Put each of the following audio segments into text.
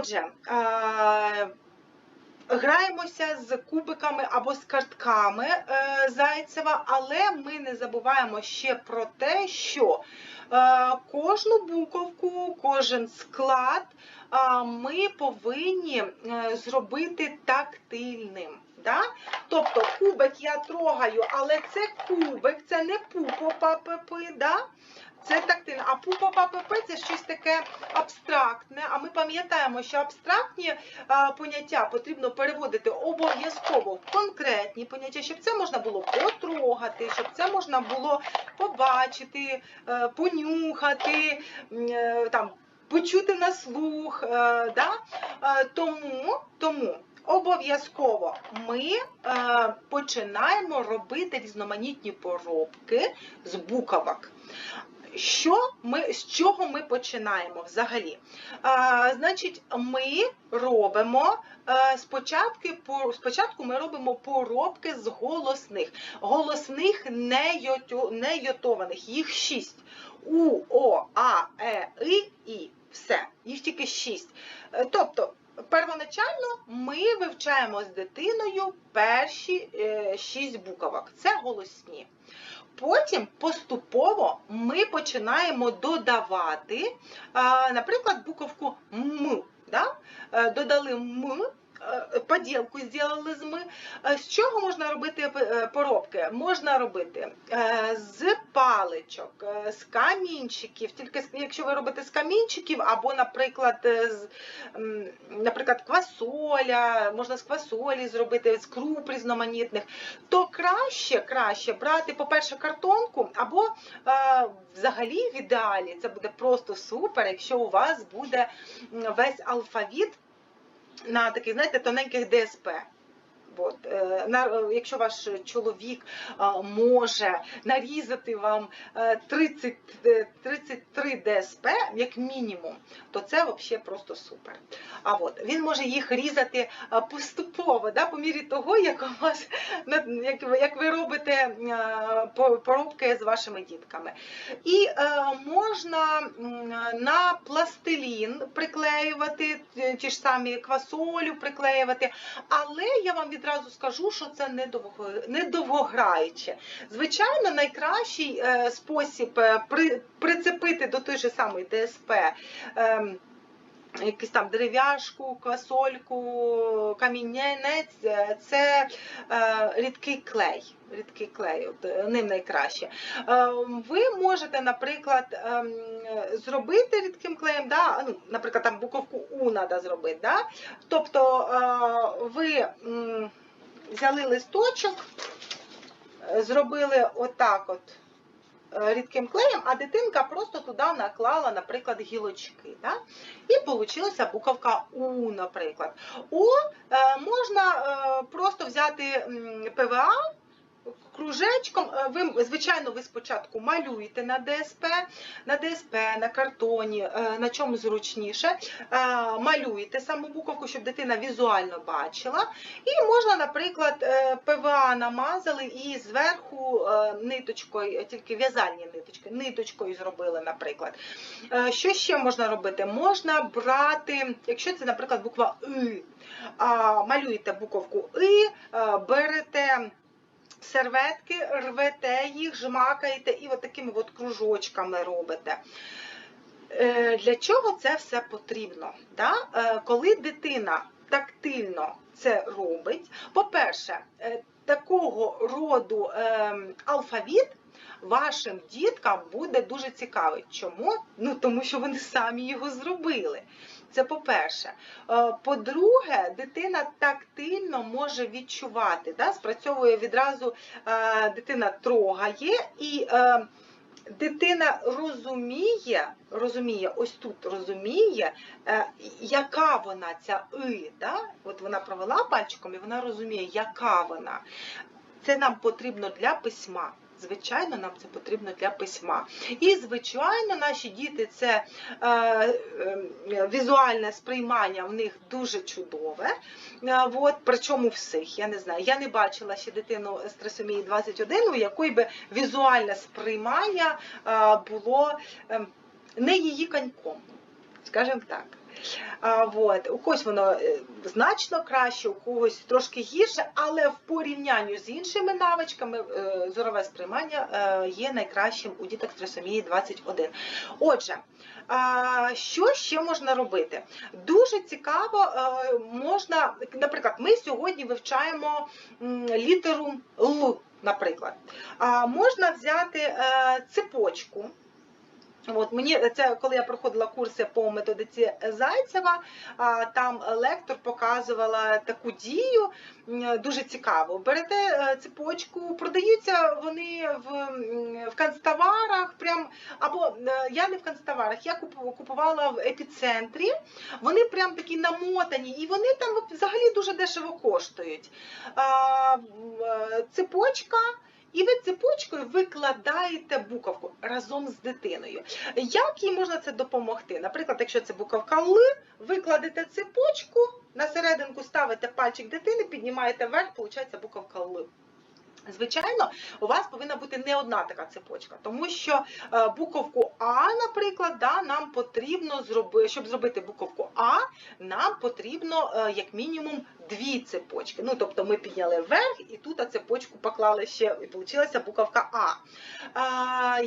Отже, е, граємося з кубиками або з картками е, Зайцева, але ми не забуваємо ще про те, що е, кожну буковку, кожен склад ми повинні зробити тактильним. Да? Тобто кубик я трогаю, але це кубик, це не пупо папи, да? Це тактильно. А пупо папи це щось таке абстрактне. А ми пам'ятаємо, що абстрактні а, поняття потрібно переводити обов'язково в конкретні поняття, щоб це можна було потрогати, щоб це можна було побачити, е, понюхати, е, там, почути на слух. е, Да? Е, Тому, тому обов'язково ми е, починаємо робити різноманітні поробки з буковок. Що ми, з чого ми починаємо взагалі? А, значить, ми робимо е, спочатку, по- спочатку ми робимо поробки з голосних. Голосних не, йотю, не йотованих, їх шість. У, О, А, Е, И, І. Все, їх тільки шість. Е, Тобто, первоначально ми вивчаємо з дитиною перші е, шість буковок. Це голосні. Потім поступово ми починаємо додавати, наприклад, буковку М. Да? Е, Додали М, поділку зробили з М. Е, З чого можна робити е, поробки? Можна робити е, з паличок, е, з камінчиків, тільки якщо ви робите з камінчиків, або, наприклад, е, з наприклад, квасоля, можна з квасолі зробити, з круп різноманітних, то краще, краще брати, по-перше, картонку, або е, взагалі в ідеалі це буде просто супер, якщо у вас буде весь алфавіт на таких, знаєте, тоненьких ДСП. От, е, е, якщо ваш чоловік е, може нарізати вам е, 30, е, 33 ДСП, як мінімум, то це взагалі просто супер. А от він може їх різати поступово, да, по мірі того, як у вас як, як ви робите по- поробки з вашими дітками. І е, можна на пластилін приклеювати ті ж самі квасолю приклеювати, але я вам відразу скажу, що це недовгограюче. Звичайно, найкращий е, спосіб е, прицепити до той же самої ДСП. ем, Якусь там дерев'яшку, квасольку, камінець е, це е, рідкий клей. Рідкий клей, от, е, ним найкраще. Е, ви можете, наприклад, ем, зробити рідким клеєм, да? ну, наприклад, там буковку У треба зробити. Да? Тобто е, ви взяли листочок, е, зробили отак от е, рідким клеєм, а дитинка просто туди наклала, наприклад, гілочки. Да? І получилася буковка У, наприклад. У е, можна просто взяти ПВА. Кружечком, Е, ви, звичайно, ви спочатку малюєте на ДСП, на ДСП, на картоні, е, на чому зручніше, е, малюєте саму буковку, щоб дитина візуально бачила. І можна, наприклад, ПВА намазали і зверху ниточкою, тільки в'язальні ниточки, ниточкою зробили, наприклад. Що ще можна робити? Можна брати, якщо це, наприклад, буква И, малюєте буковку И, берете серветки, рвете їх, жмакаєте і от такими от кружочками робите. Е, Для чого це все потрібно? Е, Коли дитина тактильно це робить, по-перше, е, такого роду ем, алфавіт вашим діткам буде дуже цікавий. Чому? Ну тому що вони самі його зробили. Це по-перше. Е, По-друге, дитина тактильно може відчувати, да? спрацьовує відразу, е, дитина трогає і е, дитина розуміє, розуміє, ось тут розуміє, яка вона ця и. Да? От вона провела пальчиком і вона розуміє, яка вона. Це нам потрібно для письма. Звичайно, нам це потрібно для письма. І, звичайно, наші діти це е, е, візуальне сприймання в них дуже чудове. Е, от, причому всіх, я не знаю. Я не бачила ще дитину з трисомії 21, у якої би візуальне сприймання е, було е, не її коньком, скажімо так. А, вот. У когось воно е, значно краще, у когось трошки гірше, але в порівнянні з іншими навичками е, зорове сприймання е, є найкращим у діток з трисомії 21. Отже, що ще можна робити? Дуже цікаво, можна, наприклад, ми сьогодні вивчаємо літеру Л, наприклад. Можна взяти цепочку. От мені це коли я проходила курси по методиці Зайцева, там лектор показувала таку дію дуже цікаву. Берете е, цепочку, продаються вони в, в канцтоварах, прям або е, я не в канцтоварах, я купу- купувала в епіцентрі. Вони прям такі намотані, і вони там взагалі дуже дешево коштують. Е, Цепочка. І ви цепочкою викладаєте буковку разом з дитиною. Як їй можна це допомогти? Наприклад, якщо це буковка Л, викладете цепочку, на серединку ставите пальчик дитини, піднімаєте вверх, виходить буковка Л. Звичайно, у вас повинна бути не одна така цепочка, тому що е, буковку А, наприклад, да, нам потрібно зробити, щоб зробити буковку А, нам потрібно е, як мінімум дві цепочки. Ну, тобто ми підняли вверх і тут цепочку поклали ще, і вийшла буковка А. А,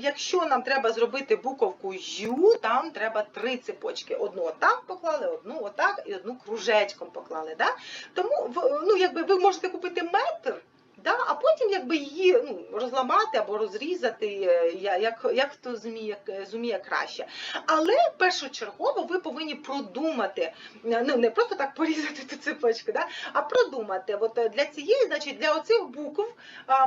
якщо нам треба зробити буковку Ю, там треба три цепочки. Одну отак поклали, одну отак і одну кружечком поклали. Да? Тому ну, якби ви можете купити метр. Да, а потім якби її ну, розламати або розрізати, е, як, як хто зуміє, зуміє краще. Але першочергово ви повинні продумати, е, ну не просто так порізати ту цепочку, да, а продумати. От е, для цієї, значить, для оцих букв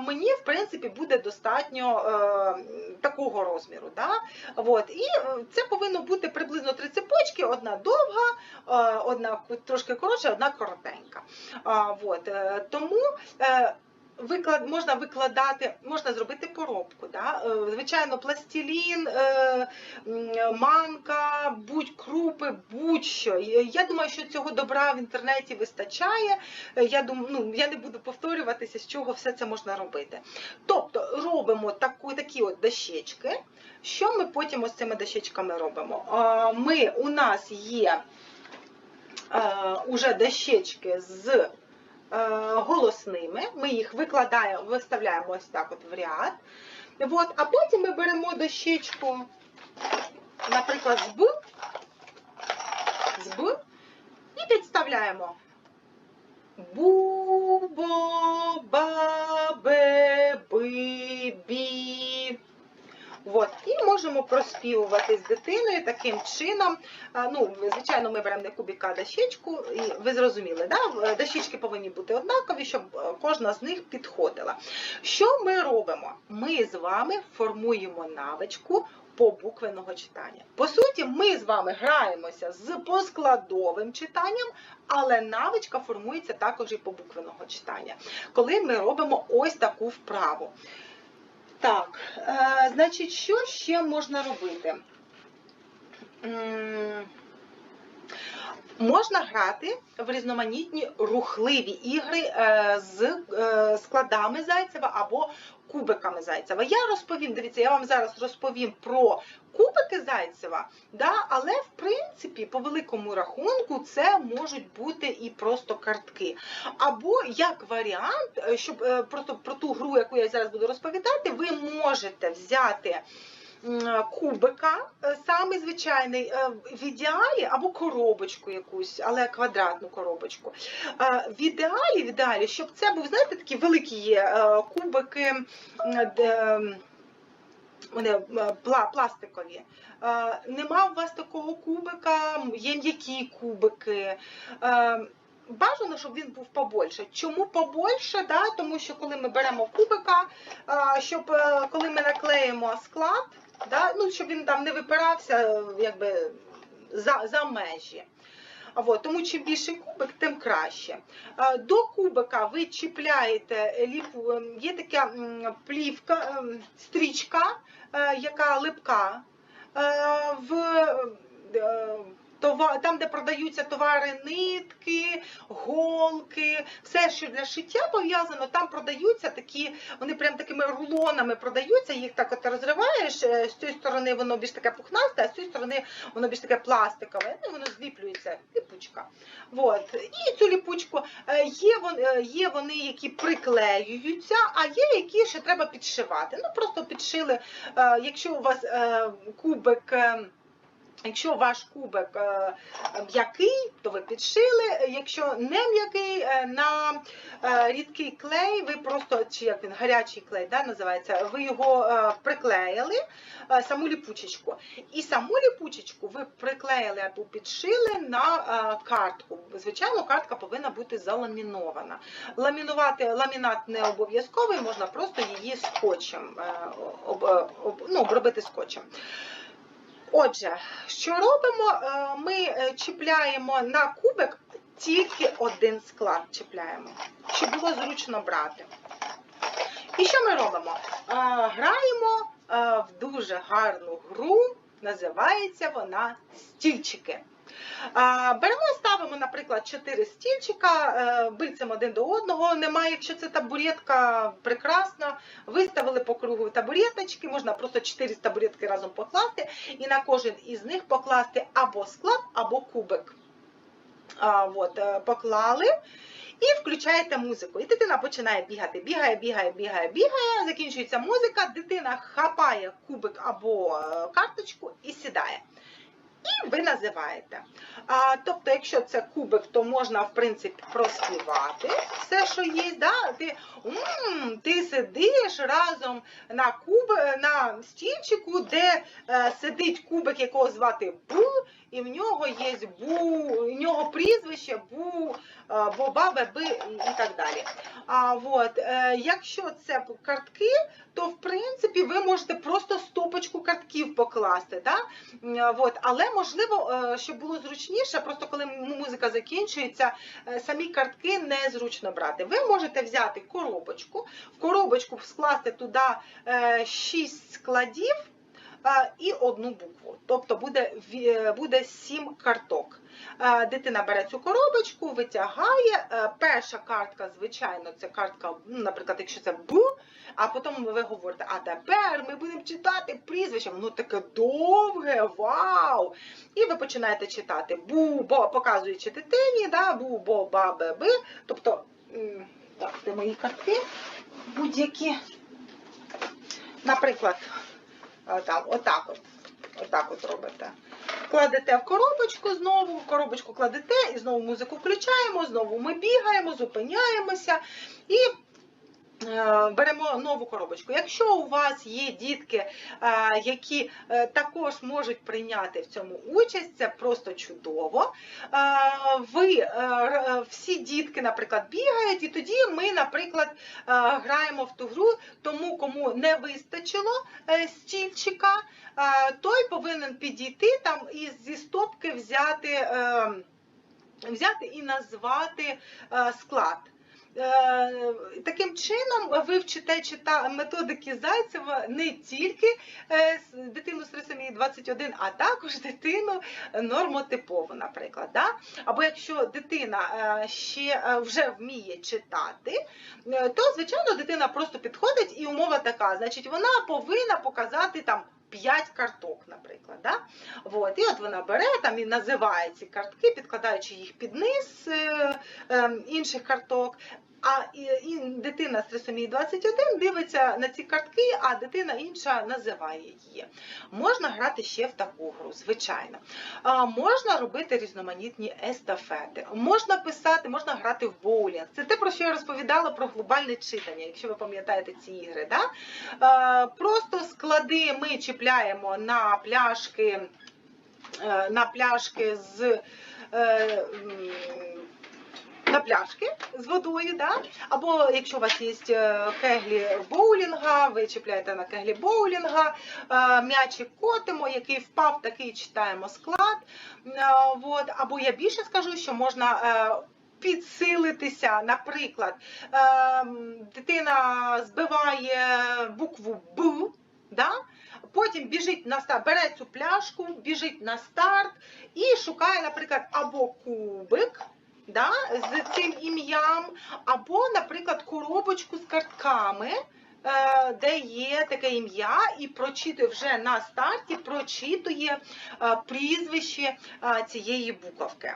мені в принципі буде достатньо е, такого розміру. Да? От, і е, це повинно бути приблизно три цепочки: одна довга, е, одна трошки коротша, одна коротенька. А, от, е, тому. Е, Виклад можна викладати, можна зробити поробку. Да? Е, Звичайно, пластилін, е, манка, будь-крупи, будь-що. Я думаю, що цього добра в інтернеті вистачає. Е, Я думаю, ну я не буду повторюватися, з чого все це можна робити. Тобто робимо таку, такі от дощечки. Що ми потім ось цими дощечками робимо? Ми у нас є уже дощечки з голосними. Ми їх викладаємо, виставляємо ось так от в ряд. От, а потім ми беремо дощечку, наприклад, з Б, з Б і підставляємо. Бубо, бабе, би, бі. От. Можемо проспівувати з дитиною таким чином. Ну, звичайно, ми беремо не кубіка, дощечку, і ви зрозуміли, да? дощечки повинні бути однакові, щоб е, кожна з них підходила. Що ми робимо? Ми з вами формуємо навичку побуквеного читання. По суті, ми з вами граємося з поскладовим читанням, але навичка формується також і побуквеного читання, коли ми робимо ось таку вправу. Так, е, значить, що ще можна робити? Можна грати в різноманітні рухливі ігри е, з е, складами Зайцева або кубиками Зайцева. Я розповім, дивіться, я вам зараз розповім про кубики Зайцева, да, але в принципі, по великому рахунку, це можуть бути і просто картки. Або як варіант, е, щоб е, просто про ту гру, яку я зараз буду розповідати, ви можете взяти кубика, е, самий звичайний, е, в ідеалі або коробочку якусь, але квадратну коробочку. Е, В ідеалі, в ідеалі, щоб це був, знаєте, такі великі є е, кубики, вони е, пластикові. Е, Нема у вас такого кубика, є м'які кубики. Е, Бажано, щоб він був побольше. Чому побольше? Да? Тому що коли ми беремо кубика, е, щоб е, коли ми наклеїмо склад, да? ну, щоб він там не випирався е, якби, за, за межі. От, тому чим більший кубик, тим краще. Е, До кубика ви чіпляєте ліпу, ем, є така плівка, ем, стрічка, е, яка липка. Е, В, е, там, де продаються товари, нитки, голки, все, що для шиття пов'язано, там продаються такі, вони прям такими рулонами продаються, їх так от розриваєш, е, з цієї сторони воно більш таке пухнасте, а з цієї сторони воно більш таке пластикове, ну, воно зліплюється, ліпучка. Вот. І цю ліпучку е, є, вон- е, є вони, які приклеюються, а є які ще треба підшивати. Ну просто підшили, якщо у вас кубик. Якщо ваш кубик е, м'який, то ви підшили. Якщо не м'який, е, на е, рідкий клей, ви просто, чи як він, гарячий клей да, називається, ви його приклеїли, саму ліпучечку. І саму ліпучечку ви приклеїли або підшили на картку. Звичайно, картка повинна бути заламінована. Ламінувати ламінат не обов'язковий, можна просто її скотчем ну, обробити скотчем. Отже, що робимо? Е, Ми е, чіпляємо на кубик тільки один склад чіпляємо, щоб було зручно брати. І що ми робимо? Е, Граємо в дуже гарну гру, називається вона стільчики. Беремо, ставимо, наприклад, 4 стільчика, е, бильцем один до одного. Немає, якщо це табуретка, прекрасно. Виставили по кругу табуреточки, можна просто 4 табуретки разом покласти, і на кожен із них покласти або склад, або кубик. От, е, поклали. І включаєте музику. І дитина починає бігати, бігає, бігає, бігає, бігає, закінчується музика, дитина хапає кубик або е, карточку і сідає. І ви називаєте. А, тобто, якщо це кубик, то можна, в принципі, проспівати все, що є. Да? Ти, м, ти сидиш разом на, куб, на стільчику, де е, сидить кубик, якого звати Бу, і в нього є Бу, у нього прізвище Бу, е, Боба, Беби і, так далі. А, от, е, якщо це картки, то в принципі ви можете просто стопочку картків покласти. Да? От, але можливо, е, щоб було зручніше, просто коли музика закінчується, е, самі картки незручно брати. Ви можете взяти коробочку, в коробочку скласти туди 6 складів е, і одну букву. Тобто буде, е, буде 7 карток. Дитина бере цю коробочку, витягає. Е, Перша картка, звичайно, це картка, ну, наприклад, якщо це Б, а потім ви говорите, а тепер ми будемо читати прізвище, воно таке довге, вау! І ви починаєте читати бу, бо показуючи дитині, да, бу, бо, ба, бе, би. Тобто, так, це мої картки будь-які. Наприклад, отак, отак от, отак от робите. Кладете в коробочку знову, в коробочку кладете і знову музику включаємо, знову ми бігаємо, зупиняємося і беремо нову коробочку. Якщо у вас є дітки, е, які е, також можуть прийняти в цьому участь, це просто чудово. Е, Ви е, е, всі дітки, наприклад, бігають, і тоді ми, наприклад, е, граємо в ту гру, тому кому не вистачило е, стільчика, е, той повинен підійти там і зі стопки взяти, е, взяти і назвати е, склад. Е, Таким чином ви вчите чита методики Зайцева не тільки е, дитину з трисомії 21, а також дитину нормотипову, наприклад. Да? Або якщо дитина е, ще вже вміє читати, то звичайно дитина просто підходить і умова така, значить, вона повинна показати там. 5 карток, наприклад. Да? От, і от вона бере там і називає ці картки, підкладаючи їх під низ е, е, інших карток. А і, і дитина з трисомії 21 дивиться на ці картки, а дитина інша називає її. Можна грати ще в таку гру, звичайно. А, можна робити різноманітні естафети, можна писати, можна грати в боулінг. Це те, про що я розповідала про глобальне читання, якщо ви пам'ятаєте ці ігри. Да? А, просто склади ми чіпляємо на пляшки, е, на пляшки з. На пляшки з водою, да? або якщо у вас є е, кеглі боулінга, ви чіпляєте на кеглі боулінга, е, м'ячик котимо, який впав, такий читаємо склад. Е, От. Або я більше скажу, що можна підсилитися. Наприклад, дитина збиває букву Б, да? потім біжить на старт, бере цю пляшку, біжить на старт і шукає, наприклад, або кубик. Да, з цим ім'ям, або, наприклад, коробочку з картками, е, де є таке ім'я, і прочитує вже на старті, прочитує е, прізвище е, цієї буковки.